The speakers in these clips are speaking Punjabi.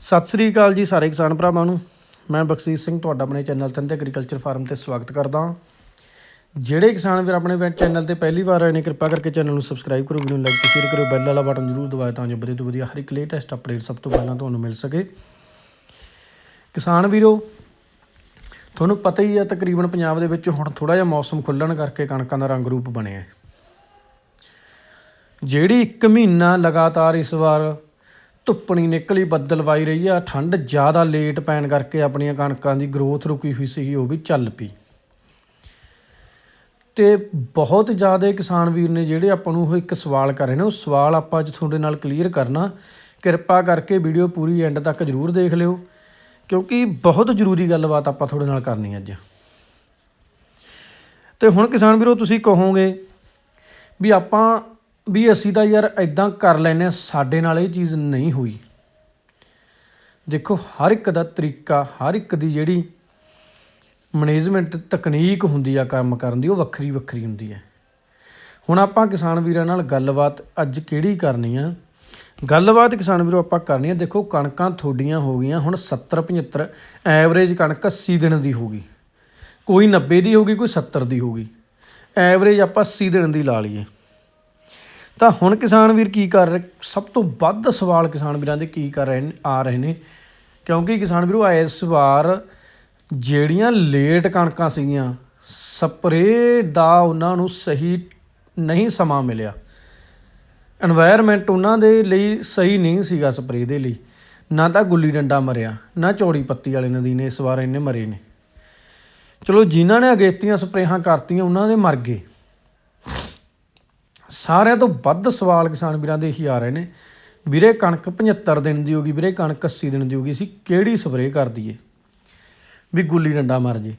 ਸਤਿ ਸ੍ਰੀ ਅਕਾਲ ਜੀ ਸਾਰੇ ਕਿਸਾਨ ਭਰਾਵਾਂ ਨੂੰ। ਮੈਂ ਬਖਸ਼ੀਸ਼ ਸਿੰਘ ਤੁਹਾਡਾ ਆਪਣੇ ਚੈਨਲ ਤੰਤੇ ਐਗਰੀਕਲਚਰ ਫਾਰਮ ਤੇ ਸਵਾਗਤ ਕਰਦਾ ਹਾਂ। ਜਿਹੜੇ ਕਿਸਾਨ ਵੀਰ ਆਪਣੇ ਚੈਨਲ ਤੇ ਪਹਿਲੀ ਵਾਰ ਆਏ ਨੇ, ਕਿਰਪਾ ਕਰਕੇ ਚੈਨਲ ਨੂੰ ਸਬਸਕ੍ਰਾਈਬ ਕਰੋ, ਵੀਡੀਓ ਨੂੰ ਲਾਈਕ ਤੇ ਸ਼ੇਅਰ ਕਰੋ ਬੈਲ ਵਾਲਾ ਬਟਨ ਜ਼ਰੂਰ ਦਬਾਓ ਤਾਂ ਜੋ ਵਧੀਆ ਤੋਂ ਵਧੀਆ ਹਰ ਇੱਕ ਲੇਟੈਸਟ ਅਪਡੇਟ ਸਭ ਤੋਂ ਪਹਿਲਾਂ ਤੁਹਾਨੂੰ ਮਿਲ ਸਕੇ। ਕਿਸਾਨ ਵੀਰੋ, ਤੁਹਾਨੂੰ ਪਤਾ ਹੀ ਹੈ ਤਕਰੀਬਨ ਪੰਜਾਬ ਦੇ ਵਿੱਚ ਹੁਣ ਥੋੜਾ ਜਿਹਾ ਮੌਸਮ ਖੁੱਲਣ ਕਰਕੇ ਕਣਕਾਂ ਦਾ ਰੰਗ ਰੂਪ ਬਣਿਆ ਜਿਹੜੀ 1 ਮਹੀਨਾ ਲਗਾਤਾਰ ਇਸ ਵਾਰ ਧੁੱਪਣੀ ਨਿਕਲੀ ਬੱਦਲਵਾਈ ਰਹੀ ਆ, ਠੰਡ ਜ਼ਿਆਦਾ ਲੇਟ ਪੈਣ ਕਰਕੇ ਆਪਣੀਆਂ ਕਣਕਾਂ ਦੀ ਗਰੋਥ ਰੁਕੀ ਹੋਈ ਸੀਗੀ, ਉਹ ਵੀ ਚੱਲ ਪਈ। ਤੇ ਬਹੁਤ ਜ਼ਿਆਦਾ ਕਿਸਾਨ ਵੀਰ ਨੇ ਜਿਹੜੇ ਆਪਾਂ ਨੂੰ ਉਹ ਇੱਕ ਸਵਾਲ ਕਰ ਰਹੇ ਨੇ, ਉਹ ਸਵਾਲ ਆਪਾਂ ਅੱਜ ਤੁਹਾਡੇ ਨਾਲ ਕਲੀਅਰ ਕਰਨਾ। ਕਿਰਪਾ ਕਰਕੇ ਵੀਡੀਓ ਪੂਰੀ ਐਂਡ ਤੱਕ ਜਰੂਰ ਦੇਖ ਲਿਓ, ਕਿਉਂਕਿ ਬਹੁਤ ਜ਼ਰੂਰੀ ਗੱਲਬਾਤ ਆਪਾਂ ਤੁਹਾਡੇ ਨਾਲ ਕਰਨੀ ਅੱਜ। ਤੇ ਹੁਣ ਕਿਸਾਨ ਵੀਰੋ, ਤੁਸੀਂ ਕਹੋਗੇ ਵੀ ਆਪਾਂ ਵੀ ਅਸੀਂ ਤਾਂ ਯਾਰ ਇਦਾਂ ਕਰ ਲੈਨੇ ਆ ਸਾਡੇ ਨਾਲ ਇਹ ਚੀਜ਼ ਨਹੀਂ ਹੋਈ। ਦੇਖੋ, ਹਰ ਇੱਕ ਦਾ ਤਰੀਕਾ, ਹਰ ਇੱਕ ਦੀ ਜਿਹੜੀ ਮੈਨੇਜਮੈਂਟ ਤਕਨੀਕ ਹੁੰਦੀ ਆ ਕੰਮ ਕਰਨ ਦੀ, ਉਹ ਵੱਖਰੀ ਵੱਖਰੀ ਹੁੰਦੀ ਹੈ। ਹੁਣ ਆਪਾਂ ਕਿਸਾਨ ਵੀਰਾਂ ਨਾਲ ਗੱਲਬਾਤ ਅੱਜ ਕਿਹੜੀ ਕਰਨੀ ਆ? ਗੱਲਬਾਤ ਕਿਸਾਨ ਵੀਰੋ ਆਪਾਂ ਕਰਨੀ ਆ। ਦੇਖੋ, ਕਣਕਾਂ ਤੁਹਾਡੀਆਂ ਹੋ ਗਈਆਂ, ਹੁਣ 70 75 ਐਵਰੇਜ ਕਣਕ 80 ਦਿਨ ਦੀ ਹੋ ਗਈ। ਕੋਈ 90 ਦੀ ਹੋ ਗਈ, ਕੋਈ 70 ਦੀ ਹੋ ਗਈ। ਐਵਰੇਜ ਆਪਾਂ 80 ਦਿਨ ਦੀ ਲਾ ਲਈਏ। ਤਾਂ ਹੁਣ ਕਿਸਾਨ ਵੀਰ ਕੀ ਕਰ ਰਹੇ? ਸਭ ਤੋਂ ਵੱਧ ਸਵਾਲ ਕਿਸਾਨ ਵੀਰਾਂ ਦੇ ਕੀ ਕਰ ਰਹੇ ਆ ਰਹੇ ਨੇ। ਕਿਉਂਕਿ ਕਿਸਾਨ ਵੀਰੋ, ਇਸ ਵਾਰ ਜਿਹੜੀਆਂ ਲੇਟ ਕਣਕਾਂ ਸੀਗੀਆਂ, ਸਪਰੇ ਦਾ ਉਹਨਾਂ ਨੂੰ ਸਹੀ ਨਹੀਂ ਸਮਾਂ ਮਿਲਿਆ। এনवायरमेंट ਉਹਨਾਂ ਦੇ ਲਈ ਸਹੀ ਨਹੀਂ ਸੀਗਾ ਸਪਰੇ ਦੇ ਲਈ। ਨਾ ਤਾਂ ਗੁੱਲੀ ਡੰਡਾ ਮਰਿਆ, ਨਾ ਚੌੜੀ ਪੱਤੀ ਵਾਲੇ ਨਦੀ ਨੇ ਇਸ ਵਾਰ ਇੰਨੇ ਮਰੇ ਨੇ। ਚਲੋ, ਜਿਨ੍ਹਾਂ ਨੇ ਅਗੇਤੀਆਂ ਸਪਰੇਹਾਂ ਕਰਤੀਆਂ, ਉਹਨਾਂ ਦੇ ਮਰ ਗਏ। ਸਾਰਿਆਂ ਤੋਂ ਵੱਧ ਸਵਾਲ ਕਿਸਾਨ ਵੀਰਾਂ ਦੇ ਇਹੀ ਆ ਰਹੇ ਨੇ। ਵੀਰੇ, ਕਣਕ 75 ਦਿਨ ਦੀ ਹੋਗੀ ਵੀਰੇ, ਕਣਕ 80 ਦਿਨ ਦੀ ਹੋਗੀ ਅਸੀਂ ਕਿਹੜੀ ਸਪਰੇਅ ਕਰ ਦਈਏ? ਵੀ ਗੁੱਲੀ ਡੰਡਾ ਮਰ ਜੇ।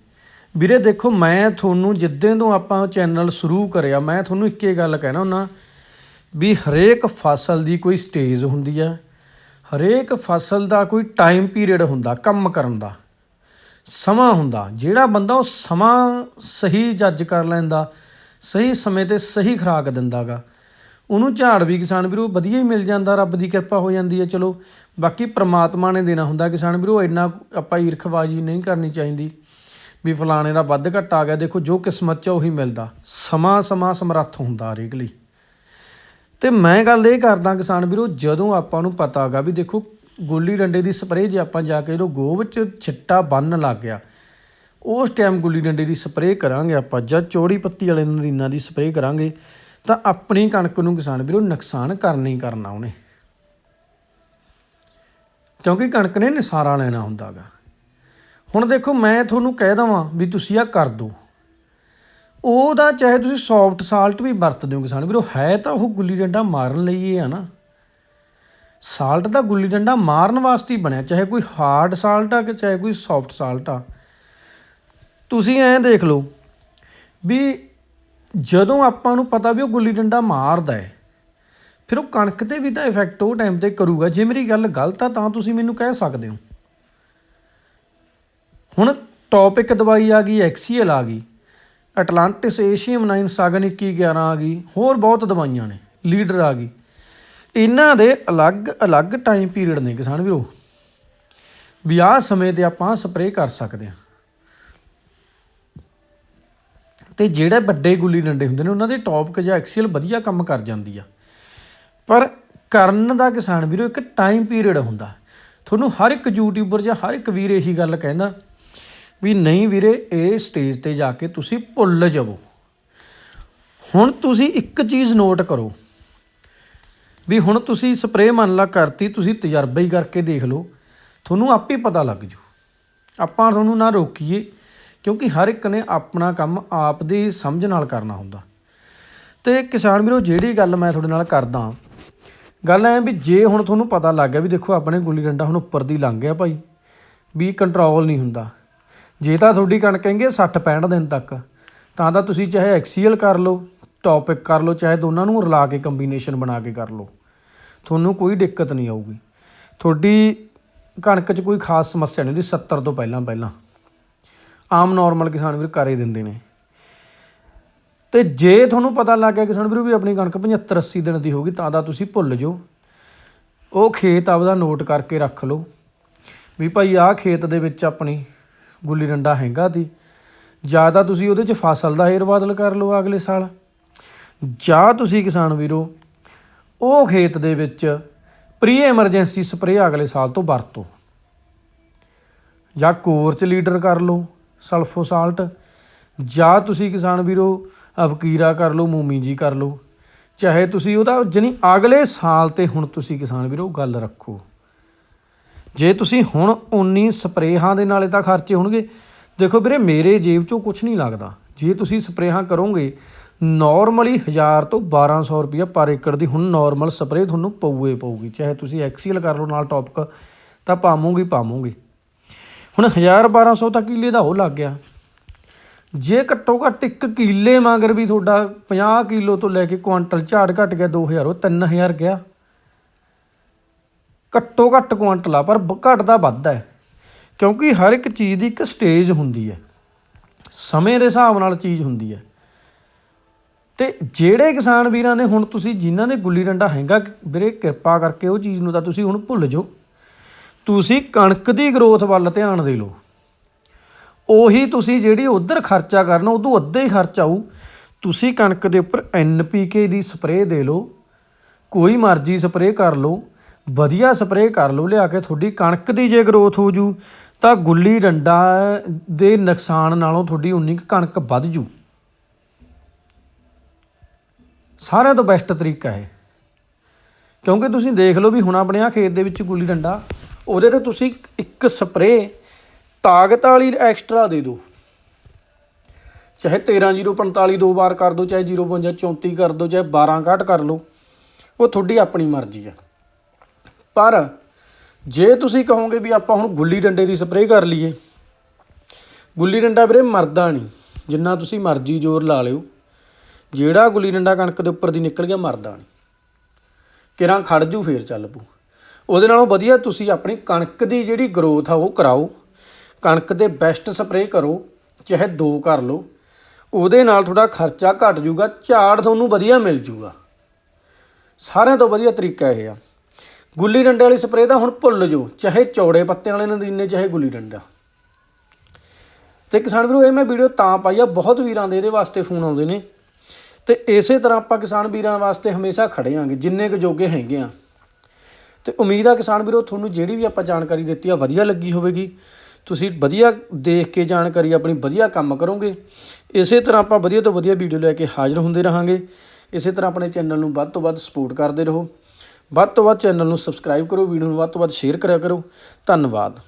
ਵੀਰੇ, ਦੇਖੋ, ਮੈਂ ਤੁਹਾਨੂੰ ਜਿੱਦਾਂ ਤੋਂ ਆਪਾਂ ਚੈਨਲ ਸ਼ੁਰੂ ਕਰਿਆ, ਮੈਂ ਤੁਹਾਨੂੰ ਇੱਕੇ ਗੱਲ ਕਹਿਣਾ ਹੁੰਨਾ ਵੀ ਹਰੇਕ ਫਸਲ ਦੀ ਕੋਈ ਸਟੇਜ ਹੁੰਦੀ ਆ। ਹਰੇਕ ਫਸਲ ਦਾ ਕੋਈ ਟਾਈਮ ਪੀਰੀਅਡ ਹੁੰਦਾ, ਕੰਮ ਕਰਨ ਦਾ। ਸਮਾਂ ਹੁੰਦਾ। ਜਿਹੜਾ ਬੰਦਾ ਉਹ ਸਮਾਂ ਸਹੀ ਜੱਜ ਕਰ ਲੈਂਦਾ। ਸਹੀ ਸਮੇਂ ਤੇ ਸਹੀ ਖੁਰਾਕ ਦਿੰਦਾਗਾ। ਉਹਨੂੰ ਝਾੜ ਵੀ ਕਿਸਾਨ ਵੀਰੋ ਵਧੀਆ ਹੀ ਮਿਲ ਜਾਂਦਾ, ਰੱਬ ਦੀ ਕਿਰਪਾ ਹੋ ਜਾਂਦੀ ਹੈ, ਚਲੋ। ਬਾਕੀ ਪ੍ਰਮਾਤਮਾ ਨੇ ਦੇਣਾ ਹੁੰਦਾ ਕਿਸਾਨ ਵੀਰੋ, ਇੰਨਾ ਆਪਾਂ ਈਰਖਬਾਜੀ ਨਹੀਂ ਕਰਨੀ ਚਾਹੀਦੀ। ਵੀ ਫਲਾਣੇ ਦਾ ਵੱਧ ਘੱਟ ਆ ਗਿਆ, ਦੇਖੋ ਜੋ ਕਿਸਮਤ 'ਚ ਉਹੀ ਮਿਲਦਾ। ਸਮਾਂ ਸਮਾਂ ਸਮਰੱਥ ਹੁੰਦਾ ਹਰੇਕ ਲਈ। ਤੇ ਮੈਂ ਗੱਲ ਇਹ ਕਰਦਾ ਕਿਸਾਨ ਵੀਰੋ, ਜਦੋਂ ਆਪਾਂ ਨੂੰ ਪਤਾ ਹੈਗਾ ਵੀ ਦੇਖੋ, ਗੋਲੀ ਡੰਡੇ ਦੀ ਸਪਰੇਅ ਜੇ ਆਪਾਂ ਜਾ ਕੇ ਜਦੋਂ ਗੋਹ ਵਿੱਚ ਛਿੱਟਾ ਬੰਨ ਲੱਗ ਗਿਆ ਉਸ ਟਾਈਮ ਗੁੱਲੀ ਡੰਡੇ ਦੀ ਸਪਰੇਅ ਕਰਾਂਗੇ ਆਪਾਂ, ਜਦ ਚੌੜੀ ਪੱਤੀ ਵਾਲੇ ਨਦੀਨਾਂ ਦੀ ਸਪਰੇਅ ਕਰਾਂਗੇ, ਤਾਂ ਆਪਣੀ ਕਣਕ ਨੂੰ ਕਿਸਾਨ ਵੀਰੋ ਨੁਕਸਾਨ ਕਰਨਾ ਹੀ ਕਰਨਾ ਉਹਨੇ। ਕਿਉਂਕਿ ਕਣਕ ਨੇ ਨਿਸਾਰਾ ਲੈਣਾ ਹੁੰਦਾਗਾ। ਹੁਣ ਦੇਖੋ ਮੈਂ ਤੁਹਾਨੂੰ ਕਹਿ ਦਵਾਂ ਵੀ ਤੁਸੀਂ ਆ ਕਰ ਦਿਓ ਉਹਦਾ ਚਾਹੇ ਤੁਸੀਂ ਸੌਫਟ ਸਾਲਟ ਵੀ ਵਰਤਦੇ ਹੋ ਕਿਸਾਨ ਵੀਰੋ, ਹੈ ਤਾਂ ਉਹ ਗੁੱਲੀ ਡੰਡਾ ਮਾਰਨ ਲਈ ਹੀ ਆ ਨਾ। ਸਾਲਟ ਦਾ ਗੁੱਲੀ ਡੰਡਾ ਮਾਰਨ ਵਾਸਤੇ ਹੀ ਬਣਿਆ, ਚਾਹੇ ਕੋਈ ਹਾਰਡ ਸਾਲਟ ਆ ਕਿ ਚਾਹੇ ਕੋਈ ਸੌਫਟ ਸਾਲਟ ਆ। ਤੁਸੀਂ ਐਂ ਦੇਖ ਲਓ ਵੀ ਜਦੋਂ ਆਪਾਂ ਨੂੰ ਪਤਾ ਵੀ ਉਹ ਗੁੱਲੀ ਡੰਡਾ ਮਾਰਦਾ ਹੈ, ਫਿਰ ਉਹ ਕਣਕ ਤੇ ਵੀ ਤਾਂ ਇਫੈਕਟ ਉਹ ਟਾਈਮ ਤੇ ਕਰੂਗਾ। ਜੇ ਮੇਰੀ ਗੱਲ ਗਲਤ ਆ, ਤਾਂ ਤੁਸੀਂ ਮੈਨੂੰ ਕਹਿ ਸਕਦੇ ਹੋ। ਹੁਣ ਟੌਪਿਕ ਦਵਾਈ ਆ ਗਈ ਐਕਸੀਐਲ ਆ ਗਈ ਅਟਲਾਂਟਿਸ ਏਸ਼ੀਅਮ 9 ਸਾਗਨ 2111 ਆ ਗਈ, ਹੋਰ ਬਹੁਤ ਦਵਾਈਆਂ ਨੇ ਲੀਡਰ ਆ ਗਈ। ਇਹਨਾਂ ਦੇ ਅਲੱਗ-ਅਲੱਗ ਟਾਈਮ ਪੀਰੀਅਡ ਨੇ ਕਿਸਾਨ ਵੀਰੋ। ਵੀ ਆਹ ਸਮੇਂ ਤੇ ਆਪਾਂ ਸਪਰੇਅ ਕਰ ਸਕਦੇ ਹਾਂ। ਤੇ ਜਿਹੜੇ ਵੱਡੇ ਗੁੱਲੀ ਡੰਡੇ ਹੁੰਦੇ ਨੇ, ਉਹਨਾਂ ਦੇ ਟੌਪਕ ਜਾਂ ਐਕਸੀਅਲ ਵਧੀਆ ਕੰਮ ਕਰ ਜਾਂਦੀ ਆ। ਪਰ ਕਰਨ ਦਾ ਕਿਸਾਨ ਵੀਰੋ, ਇੱਕ ਟਾਈਮ ਪੀਰੀਅਡ ਹੁੰਦਾ। ਤੁਹਾਨੂੰ ਹਰ ਇੱਕ ਯੂਟਿਊਬਰ ਜਾਂ ਹਰ ਇੱਕ ਵੀਰ ਇਹੀ ਗੱਲ ਕਹਿੰਦਾ ਵੀ ਨਹੀਂ ਵੀਰੇ, ਇਹ ਸਟੇਜ ਤੇ ਜਾ ਕੇ ਤੁਸੀਂ ਭੁੱਲ ਜਾਵੋ। ਹੁਣ ਤੁਸੀਂ ਇੱਕ ਚੀਜ਼ ਨੋਟ ਕਰੋ ਵੀ ਹੁਣ ਤੁਸੀਂ ਸਪਰੇਅ ਮੰਨ ਲਾ ਕਰਤੀ, ਤੁਸੀਂ ਤਜਰਬਾ ਹੀ ਕਰਕੇ ਦੇਖ ਲਓ, ਤੁਹਾਨੂੰ ਆਪੇ ਪਤਾ ਲੱਗ ਜੂ। ਆਪਾਂ ਤੁਹਾਨੂੰ ਨਾ ਰੋਕੀਏ ਕਿਉਂਕਿ ਹਰ ਇੱਕ ਨੇ ਆਪਣਾ ਕੰਮ ਆਪ ਦੀ ਸਮਝ ਨਾਲ ਕਰਨਾ ਹੁੰਦਾ। ਤੇ ਕਿਸਾਨ ਵੀਰੋ, ਜਿਹੜੀ ਗੱਲ ਮੈਂ ਤੁਹਾਡੇ ਨਾਲ ਕਰਦਾ ਗੱਲ ਐ ਵੀ ਜੇ ਹੁਣ ਤੁਹਾਨੂੰ ਪਤਾ ਲੱਗ ਗਿਆ ਵੀ ਦੇਖੋ ਆਪਣੇ ਗੁੱਲੀ ਡੰਡਾ ਹੁਣ ਉੱਪਰ ਦੀ ਲੰਘ ਗਿਆ ਭਾਈ, ਵੀ ਕੰਟਰੋਲ ਨਹੀਂ ਹੁੰਦਾ। ਜੇ ਤਾਂ ਤੁਹਾਡੀ ਕਣਕ ਕਹਿੰਗੇ 60 65 ਦਿਨ ਤੱਕ, ਤਾਂ ਤਾਂ ਤੁਸੀਂ ਚਾਹੇ ਐਕਸੀਐਲ ਕਰ ਲਓ ਟੌਪਿਕ ਕਰ ਲਓ, ਚਾਹੇ ਦੋਨਾਂ ਨੂੰ ਰਲਾ ਕੇ ਕੰਬੀਨੇਸ਼ਨ ਬਣਾ ਕੇ ਕਰ ਲਓ, ਤੁਹਾਨੂੰ ਕੋਈ ਦਿੱਕਤ ਨਹੀਂ ਆਊਗੀ। ਤੁਹਾਡੀ ਕਣਕ 'ਚ ਕੋਈ ਖਾਸ ਸਮੱਸਿਆ ਨਹੀਂ ਹੁੰਦੀ 70 ਤੋਂ ਪਹਿਲਾਂ ਪਹਿਲਾਂ ਆਮ ਨਾਰਮਲ ਕਿਸਾਨ ਵੀਰ ਕਰ ਹੀ ਦਿੰਦੇ ਨੇ। ਤੇ ਜੇ ਤੁਹਾਨੂੰ ਪਤਾ ਲੱਗ ਗਿਆ ਕਿਸਾਨ ਵੀਰ ਵੀ ਆਪਣੀ ਕਣਕ 75 80 ਦਿਨ ਦੀ ਹੋਗੀ ਤਾਂ ਦਾ ਤੁਸੀਂ ਭੁੱਲ ਜਾਓ। ਉਹ ਖੇਤ ਆਪਦਾ ਨੋਟ ਕਰਕੇ ਰੱਖ ਲਓ। ਵੀ ਭਾਈ ਆਹ ਖੇਤ ਦੇ ਵਿੱਚ ਆਪਣੀ ਗੁੱਲੀ ਡੰਡਾ ਹੈਗਾ ਤੀ। ਜਾਂ ਤਾਂ ਤੁਸੀਂ ਉਹਦੇ 'ਚ ਫਸਲ ਦਾ ਏਰ ਬਦਲ ਕਰ ਲਓ ਅਗਲੇ ਸਾਲ। ਜਾਂ ਤੁਸੀਂ ਕਿਸਾਨ ਵੀਰੋ, ਉਹ ਖੇਤ ਦੇ ਵਿੱਚ ਪ੍ਰੀ ਐਮਰਜੈਂਸੀ ਸਪਰੇਅ ਅਗਲੇ ਸਾਲ ਤੋਂ ਵਰਤੋ। ਜਾਂ ਕੋਰਚ ਲੀਡਰ ਕਰ ਲਓ। ਸਲਫੋਸਾਲਟ। ਜਾਂ ਤੁਸੀਂ ਕਿਸਾਨ ਵੀਰੋ, ਅਵਕੀਰਾ ਕਰ ਲਓ, ਮੂਮੀ ਜੀ ਕਰ ਲਓ। ਚਾਹੇ ਤੁਸੀਂ ਉਹਦਾ ਜਣੀ ਅਗਲੇ ਸਾਲ ਤੇ ਹੁਣ ਤੁਸੀਂ ਕਿਸਾਨ ਵੀਰੋ ਗੱਲ ਰੱਖੋ। ਜੇ ਤੁਸੀਂ ਹੁਣ 19 ਸਪਰੇਹਾਂ ਦੇ ਨਾਲੇ ਤਾਂ ਖਰਚੇ ਹੋਣਗੇ। ਦੇਖੋ ਵੀਰੇ, ਮੇਰੇ ਜੇਬ ਚੋਂ ਕੁਝ ਨਹੀਂ ਲੱਗਦਾ। ਜੇ ਤੁਸੀਂ ਸਪਰੇਹਾਂ ਕਰੋਗੇ ਨਾਰਮਲੀ 1000 ਤੋਂ 1200 ਰੁਪਇਆ ਪਰ ਏਕੜ ਦੀ ਹੁਣ ਨਾਰਮਲ ਸਪਰੇਅ ਤੁਹਾਨੂੰ ਪਊਏ ਪਊਗੀ। ਚਾਹੇ ਤੁਸੀਂ ਐਕਸੀਐਲ ਕਰ ਲਓ ਨਾਲ ਟੌਪਕ ਤਾਂ ਪਾਵੋਗੇ ਪਾਵੋਗੇ। ਹੁਣ 1000 1200 ਤਾਂ ਕਿੱਲੇ ਦਾ ਉਹ ਲੱਗ ਗਿਆ। ਜੇ ਘੱਟੋ ਘੱਟ ਇੱਕ ਕਿੱਲੇ ਮਗਰ ਵੀ ਤੁਹਾਡਾ 50 ਕਿਲੋ ਤੋਂ ਲੈ ਕੇ ਕੁਆਂਟਲ ਝਾੜ ਘਟ ਗਿਆ 2000 ਉਹ 3000 ਗਿਆ। ਘੱਟੋ ਘੱਟ ਕੁਆਂਟਲ ਆ, ਪਰ ਬ- ਘਟਦਾ ਵੱਧ ਹੈ। ਕਿਉਂਕਿ ਹਰ ਇੱਕ ਚੀਜ਼ ਦੀ ਇੱਕ ਸਟੇਜ ਹੁੰਦੀ ਹੈ। ਸਮੇਂ ਦੇ ਹਿਸਾਬ ਨਾਲ ਚੀਜ਼ ਹੁੰਦੀ ਹੈ। ਤੇ ਜਿਹੜੇ ਕਿਸਾਨ ਵੀਰਾਂ ਨੇ ਹੁਣ ਤੁਸੀਂ ਜਿਨ੍ਹਾਂ ਨੇ ਗੁੱਲੀ ਡੰਡਾ ਹੈਗਾ, ਵੀਰੇ ਕਿਰਪਾ ਕਰਕੇ ਉਹ ਚੀਜ਼ ਨੂੰ ਤਾਂ ਤੁਸੀਂ ਹੁਣ ਭੁੱਲ ਜਾਓ। ਤੁਸੀਂ ਕਣਕ ਦੀ ਗਰੋਥ ਵੱਲ ਧਿਆਨ ਦੇ ਲਓ। ਉਹੀ ਤੁਸੀਂ ਜਿਹੜੀ ਉਧਰ ਖਰਚਾ ਕਰਨਾ, ਉਦੋਂ ਅੱਧਾ ਹੀ ਖਰਚਾ ਆਊ। ਤੁਸੀਂ ਕਣਕ ਦੇ ਉੱਪਰ ਐਨਪੀਕੇ ਦੀ ਸਪਰੇਅ ਦੇ ਲਓ। ਕੋਈ ਮਰਜ਼ੀ ਸਪਰੇਅ ਕਰ ਲਓ। ਵਧੀਆ ਸਪਰੇਅ ਕਰ ਲਓ, ਲਿਆ ਕੇ ਤੁਹਾਡੀ ਕਣਕ ਦੀ ਜੇ ਗਰੋਥ ਹੋ ਜੂ, ਤਾਂ ਗੁੱਲੀ ਡੰਡਾ ਦੇ ਨੁਕਸਾਨ ਨਾਲੋਂ ਤੁਹਾਡੀ ਉਨੀ ਕੁ ਕਣਕ ਵੱਧ ਜੂ। ਸਾਰਿਆਂ ਤੋਂ ਬੈਸਟ ਤਰੀਕਾ ਹੈ ਕਿਉਂਕਿ ਤੁਸੀਂ ਦੇਖ ਲਓ ਵੀ ਹੁਣ ਆਪਣੇ ਆ ਖੇਤ ਦੇ ਵਿੱਚ ਗੁੱਲੀ ਡੰਡਾ ਉਹਦੇ ਤੇ ਤੁਸੀਂ ਇੱਕ ਸਪਰੇਅ ਤਾਕਤ ਵਾਲੀ ਐਕਸਟਰਾ ਦੇ ਦਿਓ। ਚਾਹੇ 13045 ਦੋ ਵਾਰ ਕਰ ਦਿਓ, ਚਾਹੇ 054 ਕਰ ਦਿਓ, ਚਾਹੇ 12 ਘੱਟ ਕਰ ਲਓ, ਉਹ ਤੁਹਾਡੀ ਆਪਣੀ ਮਰਜ਼ੀ ਆ। ਪਰ ਜੇ ਤੁਸੀਂ ਕਹੋਗੇ ਵੀ ਆਪਾਂ ਹੁਣ ਗੁੱਲੀ ਡੰਡੇ ਦੀ ਸਪਰੇਅ ਕਰ ਲਈਏ, ਗੁੱਲੀ ਡੰਡਾ ਵੀਰੇ ਮਰਦਾ ਨਹੀਂ, ਜਿੰਨਾ ਤੁਸੀਂ ਮਰਜ਼ੀ ਜ਼ੋਰ ਲਾ ਲਿਓ, ਜਿਹੜਾ ਗੁੱਲੀ ਡੰਡਾ ਕਣਕ ਦੇ ਉੱਪਰ ਦੀ ਨਿਕਲ ਗਿਆ ਮਰਦਾ ਨਹੀਂ। ਕਿਰਾਂ ਖੜ ਜੂ, ਫੇਰ ਚੱਲ ਪੂ ਉਹਦੇ ਨਾਲੋਂ ਵਧੀਆ ਤੁਸੀਂ ਆਪਣੀ ਕਣਕ ਦੀ ਜਿਹੜੀ ਗਰੋਥ ਆ ਉਹ ਕਰਾਓ। ਕਣਕ ਦੇ ਬੈਸਟ ਸਪਰੇਅ ਕਰੋ, ਚਾਹੇ ਦੋ ਕਰ ਲਓ। ਉਹਦੇ ਨਾਲ ਤੁਹਾਡਾ ਖਰਚਾ ਘਟ ਜਾਊਗਾ, ਝਾੜ ਤੁਹਾਨੂੰ ਵਧੀਆ ਮਿਲ ਜਾਊਗਾ। ਸਾਰਿਆਂ ਤੋਂ ਵਧੀਆ ਤਰੀਕਾ ਇਹ ਆ। ਗੁੱਲੀ ਡੰਡੇ ਵਾਲੀ ਸਪਰੇਅ ਤਾਂ ਹੁਣ ਭੁੱਲ ਜਾਓ, ਚਾਹੇ ਚੌੜੇ ਪੱਤਿਆਂ ਵਾਲੇ ਨਦੀਨੇ ਚਾਹੇ ਗੁੱਲੀ ਡੰਡਾ। ਤੇ ਕਿਸਾਨ ਵੀਰੋ, ਇਹ ਮੈਂ ਵੀਡੀਓ ਤਾਂ ਪਾਈ ਆ, ਬਹੁਤ ਵੀਰਾਂ ਦੇ ਇਹਦੇ ਵਾਸਤੇ ਫੋਨ ਆਉਂਦੇ ਨੇ। ਤੇ ਇਸੇ ਤਰ੍ਹਾਂ ਆਪਾਂ ਕਿਸਾਨ ਵੀਰਾਂ ਵਾਸਤੇ ਹਮੇਸ਼ਾ ਖੜੇ ਆਂਗੇ, ਜਿੰਨੇ ਕੁ ਜੋਗੇ ਹੈਗੇ ਆ। ਤੇ ਉਮੀਦ ਆ ਕਿਸਾਨ ਵੀਰੋ, ਤੁਹਾਨੂੰ ਜਿਹੜੀ ਵੀ ਆਪਾਂ ਜਾਣਕਾਰੀ ਦਿੱਤੀ ਆ, ਵਧੀਆ ਲੱਗੀ ਹੋਵੇਗੀ। ਤੁਸੀਂ ਵਧੀਆ ਦੇਖ ਕੇ ਜਾਣਕਾਰੀ, ਆਪਣੀ ਵਧੀਆ ਕੰਮ ਕਰੋਗੇ। ਇਸੇ ਤਰ੍ਹਾਂ ਆਪਾਂ ਵਧੀਆ ਤੋਂ ਵਧੀਆ ਵੀਡੀਓ ਲੈ ਕੇ ਹਾਜ਼ਰ ਹੁੰਦੇ ਰਹਾਂਗੇ। ਇਸੇ ਤਰ੍ਹਾਂ ਆਪਣੇ ਚੈਨਲ ਨੂੰ ਵੱਧ ਤੋਂ ਵੱਧ ਸਪੋਰਟ ਕਰਦੇ ਰਹੋ। ਵੱਧ ਤੋਂ ਵੱਧ ਚੈਨਲ ਨੂੰ ਸਬਸਕ੍ਰਾਈਬ ਕਰੋ, ਵੀਡੀਓ ਨੂੰ ਵੱਧ ਤੋਂ ਵੱਧ ਸ਼ੇਅਰ ਕਰਿਆ ਕਰੋ। ਧੰਨਵਾਦ।